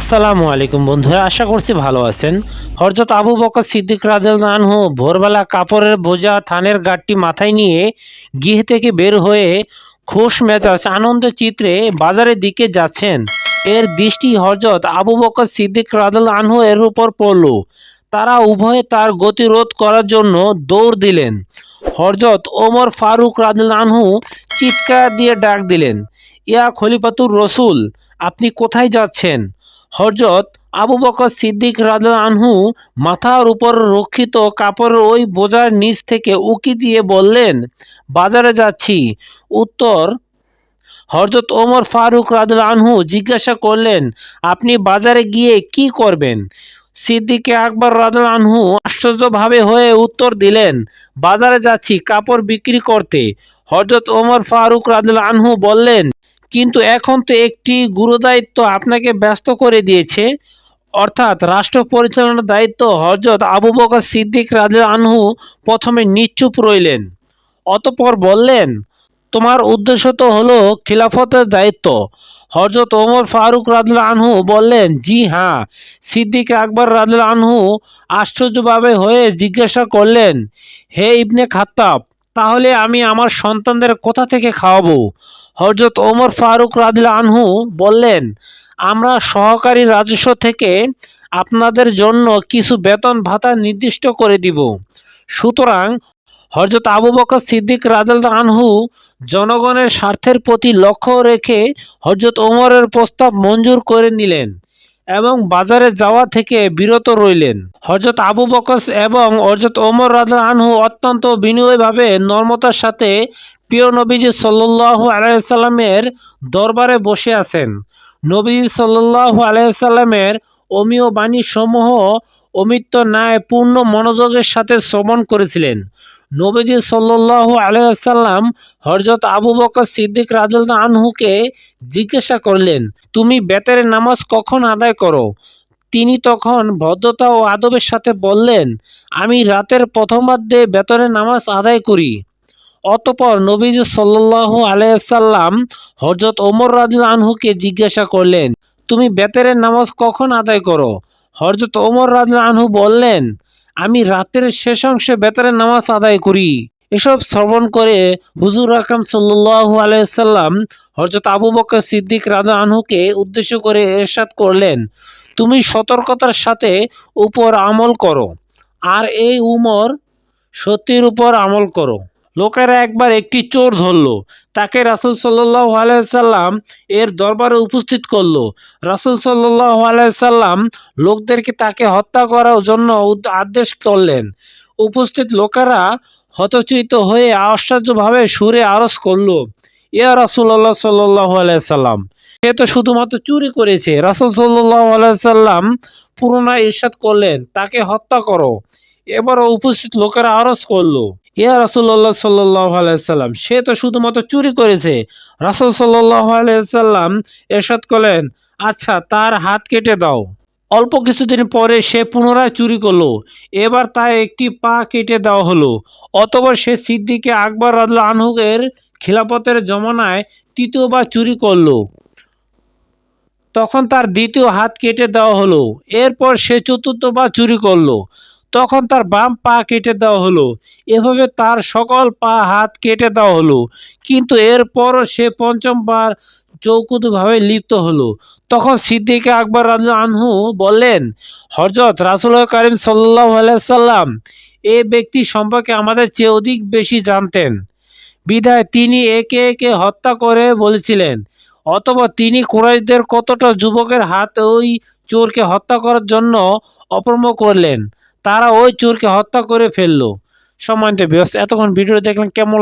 আসসালামু আলাইকুম বন্ধুরা, আশা করছি ভালো আছেন। হরজত আবু বকর সিদ্দিক রাজেল আনহু ভোরবেলা কাপড়ের বোঝা, থানের গাঠটি মাথায় নিয়ে গৃহ থেকে বের হয়ে খোশ মেজাজ, আনন্দ চিত্রে বাজারের দিকে যাচ্ছেন। এর দৃষ্টি হরজত আবু বকর সিদ্দিক রাজেল আনহু এর উপর পড়ল। তারা উভয়ে তার গতিরোধ করার জন্য দৌড় দিলেন। হরজত ওমর ফারুক রাজেল আনহু চিৎকার দিয়ে ডাক দিলেন, ইয়া খলিফাতুর রসুল, আপনি কোথায় যাচ্ছেন? হরজত আবু বকর সিদ্দিক রাজা আনহু মাথার উপর রক্ষিত কাপড়ের ওই বোঝার নিচ থেকে উকি দিয়ে বললেন, বাজারে যাচ্ছি। উত্তর হরজত ওমর ফারুক রাজুল আনহু জিজ্ঞাসা করলেন, আপনি বাজারে গিয়ে কি করবেন? সিদ্দিকে আকবর রাজুল আনহু আশ্চর্যভাবে হয়ে উত্তর দিলেন, বাজারে যাচ্ছি কাপড় বিক্রি করতে। হরজত ওমর ফারুক রাজুল আনহু বললেন কিন্তু এখন তো একটি গুরুদায়িত্ব আপনাকে ব্যস্ত করে দিয়েছে। অর্থাৎ রাষ্ট্র পরিচালনার দায়িত্ব হজরত আবু বকর সিদ্দিক রাজা আনহু প্রথমে নিশ্চুপ রইলেন। অতপর বললেন, তোমার উদ্দেশ্য তো হলো খিলাফতের দায়িত্ব। হজরত ওমর ফারুক রাজুল আনহু বললেন, জি হ্যাঁ। সিদ্দিক আকবর রাজুল আনহু আশ্চর্যভাবে হয়ে জিজ্ঞাসা করলেন, হে ইবনে খাত্তাব, তাহলে আমি আমার সন্তানদের কোথা থেকে খাওয়াবো? হজরত ওমর ফারুক রাদিল আনহু বললেন, আমরা সহকারী রাজস্ব থেকে আপনাদের জন্য কিছু বেতন ভাতা নির্দিষ্ট করে দিব। সুতরাং হজরত আবু বকর সিদ্দিক রাজাল আনহু জনগণের স্বার্থের প্রতি লক্ষ্য রেখে হজরত ওমরের প্রস্তাব মঞ্জুর করে নিলেন এবং বাজারে যাওয়া থেকে বিরত রইলেন। হজরত আবু বকস এবং হজরত ওমর রাজা আনহু অত্যন্ত বিনয়ীভাবে নর্মতার সাথে প্রিয় নবীজি সাল্লু আলাইসাল্লামের দরবারে বসে আছেন। নবীজি সাল্লু আলাইসাল্লামের অমীয় বাণী সমূহ অমিত্য ন্যায়, পূর্ণ মনোযোগের সাথে শ্রবণ করেছিলেন। নবীজি সাল্লাহ আলাইসাল্লাম হরজত আবু বকর সিদ্দিক রাজুল আনহুকে জিজ্ঞাসা করলেন, তুমি বেতারের নামাজ কখন আদায় করো? তিনি তখন ভদ্রতা ও আদবের সাথে বললেন, আমি রাতের প্রথমার্ধে বেতনের নামাজ আদায় করি। অতপর নবীজ সাল্লাহ আলাইসাল্লাম হজরত ওমর রাজুল আনহুকে জিজ্ঞাসা করলেন, তুমি বেতেরের নামাজ কখন আদায় করো? হজরত ওমর রাজুল আনহু বললেন, আমি রাতের শেষ অংশে বেতারের নামাজ আদায় করি। এসব শ্রবণ করে হুজুর আকরাম সাল্লু আলাইসাল্লাম হজরত আবু বকর সিদ্দিক রাজা আনহুকে উদ্দেশ্য করে এরশাদ করলেন, তুমি সতর্কতার সাথে উপর আমল করো, আর এই উমর সত্যির উপর আমল করো। লোকেরা একবার একটি চোর ধরল। তাকে রাসুল সাল্লাহ আলাইসাল্লাম এর দরবারে উপস্থিত করল। রাসুল সাল্লাহ আলাইসাল্লাম লোকদেরকে তাকে হত্যা করার জন্য আদেশ করলেন। উপস্থিত লোকেরা হতচিত হয়ে আশ্চর্যভাবে সুরে আরজ করল, ইয়া রাসুল্লাহ সাল্লাহ আলাইসাল্লাম সে তো শুধুমাত্র চুরি করেছে। রাসুল সাল্লাহ আলাইসাল্লাম পুরোনা ইরশাদ করলেন, তাকে হত্যা করো। এবারও উপস্থিত লোকেরা আরজ করল ইয়া রাসুল্লাহ সাল্লাহ আলাইসাল্লাম সে তো শুধুমাত্র চুরি করেছে। রাসুল সাল্লাহ আলাইসাল্লাম এরশাদ করলেন আচ্ছা তার হাত কেটে দাও। অল্প কিছুদিন পরে সে পুনরায় চুরি করল। এবার তার একটি পা কেটে দেওয়া হলো। অতপর সে সিদ্দিকে আকবর রাজুল আনহুকের খিলাফতের জমানায় তৃতীয়বার চুরি করল। তখন তার দ্বিতীয় হাত কেটে দেওয়া হলো। এরপর সে চতুর্থবার চুরি করল। তখন তার বাম পা কেটে দেওয়া হলো। এভাবে তার সকল পা হাত কেটে দেওয়া হলো। কিন্তু এরপরও সে পঞ্চমবার চৌকুতভাবে লিপ্ত হলো। তখন সিদ্দিকে আকবর আনহু বললেন হজরত রাসুল করিম সাল্লাহ সাল্লাম এ ব্যক্তি সম্পর্কে আমাদের চেয়ে অধিক বেশি জানতেন। বিধায় তিনি একে একে হত্যা করে বলেছিলেন। অথবা তিনি কুরাইশদের কতটা যুবকের হাত ওই চোরকে হত্যা করার জন্য অপরম করলেন। তারা ওই চোরকে হত্যা করে ফেলল সম্মানিত ব্যস্ত এতক্ষণ ভিডিও দেখলেন কেমন?